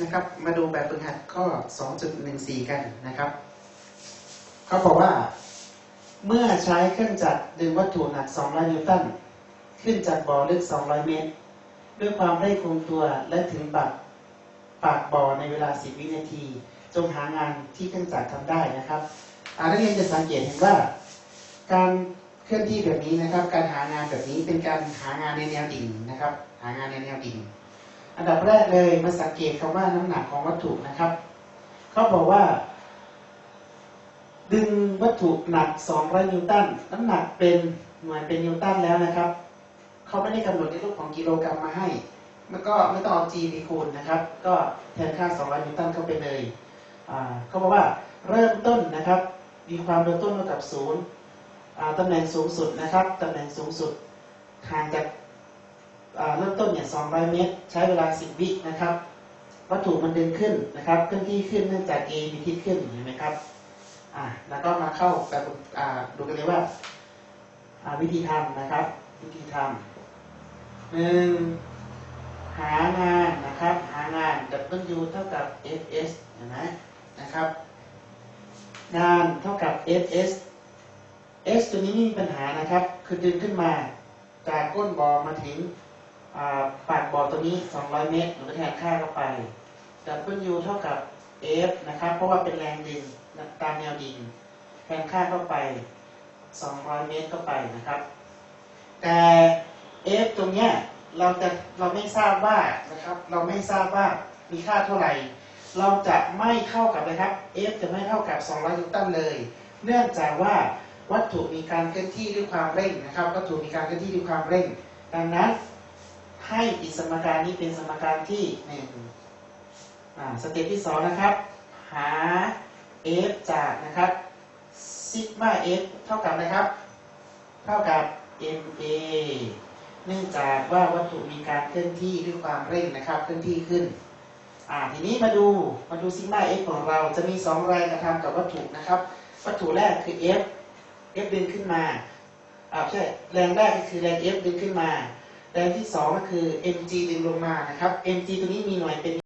นะครับ มาดูแบบฝึกหัดข้อ 2.14 กันนะครับ เขาบอกว่า เมื่อใช้เครื่องจักรดึงวัตถุหนัก 200 นิวตัน ขึ้นจากบ่อลึก 200 เมตร ด้วยความเร่งคงตัวและถึงปากปากบ่อในเวลา 10 วินาที จงหางานที่เครื่องจักรทำได้นะครับอานักเรียนจะสังเกตเห็นว่า การเคลื่อนที่แบบนี้นะครับ การหางานแบบนี้เป็นการหางานในแนวดิ่งนะครับ หางานในแนวดิ่ง อันดับแรกเลยมาสังเกตคำว่าน้ำหนักของวัตถุนะครับเขาบอกว่า ดึงวัตถุหนัก 200 นิวตันน้ำหนักเป็นหน่วยเป็นนิวตันแล้วนะครับเขาไม่ได้กำหนดในรูปของกิโลกรัมมาให้มันก็ไม่ต้องเอา G ไปคูณนะครับ ก็แทนค่า 200 นิวตันเข้าไปเลยเขาบอกว่าเริ่มต้นนะครับ มีความเริ่มต้นเท่ากับศูนย์ตำแหน่งสูงสุดนะครับตำแหน่งสูงสุดห่างจาก นเนี่ย200 เมตร ใช้เวลา 10 วินะครับ วัตถุมันเดินขึ้นนะครับเคลื่อนที่ขึ้นเนื่องจาก A มีทิศขึ้นเห็นไหมครับอ่าแล้วก็มาเข้าแบบอ่าดูกันเลยว่าอ่าวิธีทำนะครับ วิธีทำหนึ่งหางานนะครับ หางาน W เท่ากับ FS เห็นไหมนะครับ งานเท่ากับ FS S ตัวนี้ไม่มีปัญหานะครับ คือดึงขึ้นมาจากก้นบ่อมาถึง ปากบ่อตัวนี้ 200 เมตรหรือแทนค่าเข้าไป W เท่ากับ F นะครับ เพราะว่าเป็นแรงดึงตามแนวดิ่งแทนค่าเข้าไป 200 เมตรเข้าไปนะครับ แต่ F ตรงเนี้ยเราจะเราไม่ทราบว่านะครับ เราไม่ทราบว่ามีค่าเท่าไหร่ เราจะไม่เท่ากับนะครับ F จะไม่เท่ากับ 200นิวตันเลย เนื่องจากว่าวัตถุมีการเคลื่อนที่ด้วยความเร่งนะครับ วัตถุมีการเคลื่อนที่ด้วยความเร่ง ดังนั้น ให้อีสมการนี้เป็นสมการที่หนึ่งสเต็ปที่สองนะครับ หา f จากนะครับซิกมา f เท่ากับนะครับ เท่ากับ ma เนื่องจากว่าวัตถุมีการเคลื่อนที่ด้วยความเร่งนะครับ เคลื่อนที่ขึ้นอ่าทีนี้มาดูมาดูซิกมา f ของเราจะมีสองแรงกระทำกับวัตถุนะครับ วัตถุแรกคือ f f ดึงขึ้นมาอ่าใช่แรงแรกก็คือแรง f ดึงขึ้นมา แล้วที่สองก็คือ mg ดึงลงมานะครับ mg ตัวนี้มีหน่วยเป็น